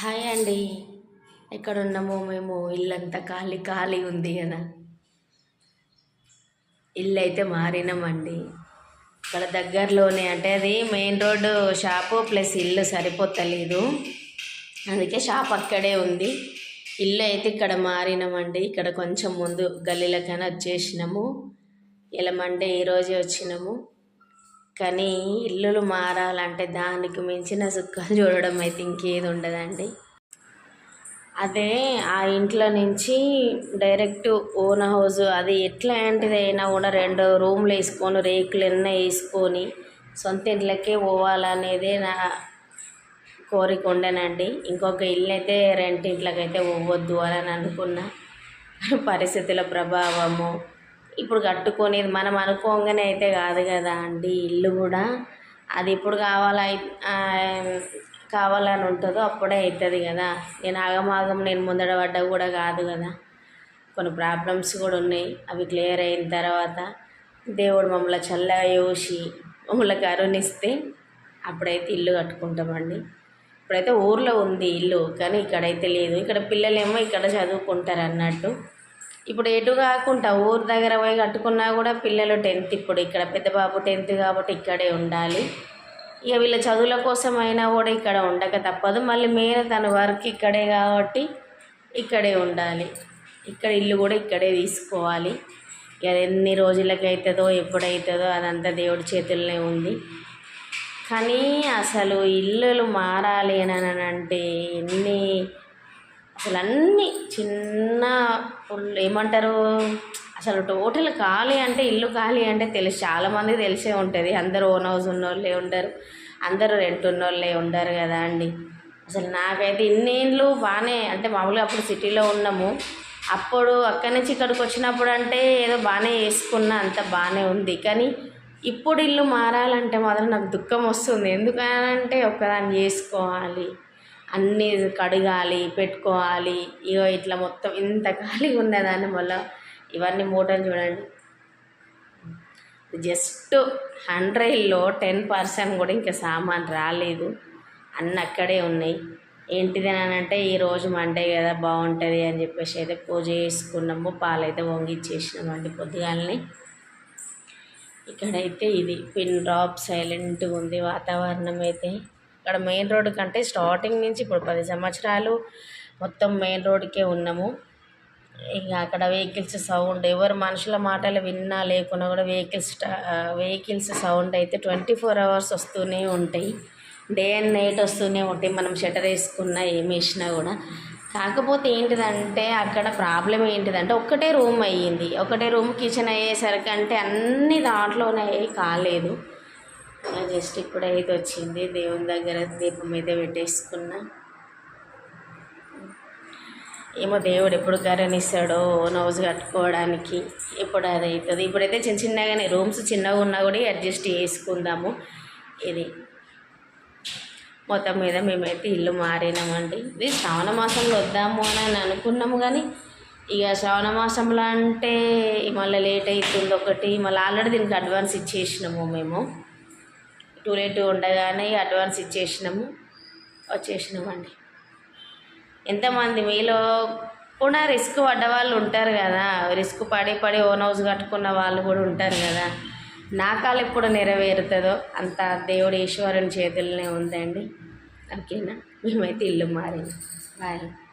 Hi అండి. ఎక్కడ ఉన్నామో మేము? ఇల్లంతా ఖాళీ ఖాళీ ఉంది కదా ఇల్లు అయితే మారినామండి. ఇక్కడ దగ్గరలోనే అంటే అది మెయిన్ రోడ్డు షాపు ప్లస్ ఇల్లు సరిపోతలేదు. అందుకే షాప్ అక్కడే ఉంది. ఇల్లు అయితే ఇక్కడ మారినామండి. ఇక్కడ కొంచెం ముందు గల్లీలకైనా వచ్చేసినాము. ఇలా మండే ఈరోజే వచ్చినాము. కానీ ఇల్లులు మారాలంటే దానికి మించిన సుఖాలు చూడడం అయితే ఇంకేది ఉండదండి. అదే ఆ ఇంట్లో నుంచి డైరెక్ట్ ఓన్ హౌస్ అది ఎట్లాంటిది అయినా కూడా రెండు రూమ్లు వేసుకొని రేకులు ఎన్న వేసుకొని సొంత ఇంట్లోకే పోవాలనేదే నా కోరిక ఉండేనండి. ఇంకొక ఇల్లు అయితే రెంట్ ఇంట్లోకైతే పోవద్దు అని అనుకున్నా పరిస్థితుల ప్రభావము ఇప్పుడు కట్టుకునేది మనం అనుకోగానే అయితే కాదు కదా అండి ఇల్లు కూడా. అది ఇప్పుడు కావాల కావాలని ఉంటుందో అప్పుడే అవుతుంది కదా. నేను ఆగమాగం నేను ముందర పడ్డ కూడా కాదు కదా. కొన్ని ప్రాబ్లమ్స్ కూడా ఉన్నాయి. అవి క్లియర్ అయిన తర్వాత దేవుడు మమ్మల్ని చల్లగా చూసి మమ్మల్ని కరుణిస్తే అప్పుడైతే ఇల్లు కట్టుకుంటామండి. ఇప్పుడైతే ఊర్లో ఉంది ఇల్లు కానీ ఇక్కడైతే లేదు. ఇక్కడ పిల్లలేమో ఇక్కడ చదువుకుంటారు అన్నట్టు ఇప్పుడు ఎటు కాకుండా ఊరు దగ్గర పోయి కట్టుకున్నా కూడా పిల్లలు టెన్త్ ఇప్పుడు ఇక్కడ పెద్ద బాబు టెన్త్ కాబట్టి ఇక్కడే ఉండాలి. ఇక వీళ్ళ చదువుల కోసం అయినా కూడా ఇక్కడ ఉండక తప్పదు. మళ్ళీ మేర తన వర్క్ ఇక్కడే కాబట్టి ఇక్కడే ఉండాలి. ఇక్కడ ఇల్లు కూడా ఇక్కడే తీసుకోవాలి. ఇక ఎన్ని రోజులకి అవుతుందో ఎప్పుడవుతుందో అదంతా దేవుడి చేతుల్లోనే ఉంది. కానీ అసలు ఇల్లులు మారాలి అని అంటే ఎన్ని అసలు అన్నీ చిన్న ఏమంటారు? అసలు టోటల్ ఖాళీ అంటే ఇల్లు ఖాళీ అంటే తెలుసు. చాలామంది తెలిసే ఉంటుంది. అందరూ ఓన్ హౌస్ ఉన్నోళ్ళే ఉండరు. అందరూ రెంట్ ఉన్నోళ్ళే ఉండరు కదా అండి. అసలు నాకైతే ఇన్నేళ్ళు బాగానే అంటే మామూలుగా అప్పుడు సిటీలో ఉన్నాము. అప్పుడు అక్కడి నుంచి ఇక్కడికి వచ్చినప్పుడు అంటే ఏదో బాగానే వేసుకున్నా అంత బాగానే ఉంది. కానీ ఇప్పుడు ఇల్లు మారాలంటే మాత్రం నాకు దుఃఖం వస్తుంది. ఎందుకనంటే ఒక్కదాన్ని చేసుకోవాలి. అన్నీ కడగాలి పెట్టుకోవాలి. ఇగో ఇట్లా మొత్తం ఇంత ఖాళీగా ఉన్నదాన్ని మళ్ళీ ఇవన్నీ మూటలు చూడండి. జస్ట్ హండ్రెడ్లో టెన్ పర్సెంట్ కూడా ఇంకా సామాన్ రాలేదు. అన్నీ అక్కడే ఉన్నాయి. ఏంటిది అని అంటే ఈరోజు మండే కదా బాగుంటుంది అని చెప్పేసి అయితే పూజ చేసుకున్నాము. పాలైతే వంగిచ్చేసినామండి పొద్దుగాలని. ఇక్కడైతే ఇది పిన్ డ్రాప్ సైలెంట్గా ఉంది వాతావరణం అయితే. అక్కడ మెయిన్ రోడ్ కంటే స్టార్టింగ్ నుంచి ఇప్పుడు పది సంవత్సరాలు మొత్తం మెయిన్ రోడ్కే ఉన్నాము. ఇక అక్కడ వెహికల్స్ సౌండ్ ఎవరు మనుషుల మాటలు విన్నా లేకున్నా కూడా వెహికల్స్ వెహికల్స్ సౌండ్ అయితే ట్వంటీ ఫోర్ అవర్స్ వస్తూనే ఉంటాయి. డే అండ్ నైట్ వస్తూనే ఉంటాయి. మనం షటర్ వేసుకున్నా ఏమి వేసినా కూడా. కాకపోతే ఏంటిదంటే అక్కడ ప్రాబ్లం ఏంటిదంటే ఒక్కటే రూమ్ అయ్యింది. ఒకటే రూమ్ కిచెన్ అయ్యేసరికి అంటే అన్ని దాంట్లోనే కాలేదు. జస్ట్ ఇప్పుడైతే వచ్చింది. దేవుని దగ్గర దీపం అయితే పెట్టేసుకున్నా. ఏమో దేవుడు ఎప్పుడు కరణిస్తాడో నౌజ్ కట్టుకోవడానికి ఎప్పుడు అది అవుతుంది. ఇప్పుడైతే చిన్న చిన్నగానే రూమ్స్ చిన్నగా ఉన్నా కూడా అడ్జస్ట్ చేసుకుందాము. ఇది మొత్తం మీద మేమైతే ఇల్లు మారినామండి. ఇది శ్రావణ మాసంలో వద్దాము అని అనుకున్నాము కానీ ఇక శ్రావణ మాసంలో అంటే మళ్ళీ లేట్ అవుతుంది ఒకటి. మళ్ళీ ఆల్రెడీ దీనికి అడ్వాన్స్ ఇచ్చేసినాము మేము. టూ లేట్ ఉండగానే అడ్వాన్స్ ఇచ్చేసినాము. వచ్చేసినామండి. ఎంతమంది మీలో కూడా రిస్క్ పడ్డ వాళ్ళు ఉంటారు కదా. రిస్క్ పడి పడి ఓన్ హౌస్ కట్టుకున్న వాళ్ళు కూడా ఉంటారు కదా. నా కాలు ఎప్పుడు నెరవేరుతుందో అంత దేవుడు ఈశ్వరుని చేతుల్లోనే ఉందండి. ఓకేనా? మేమైతే ఇల్లు మారింది. బాయ్.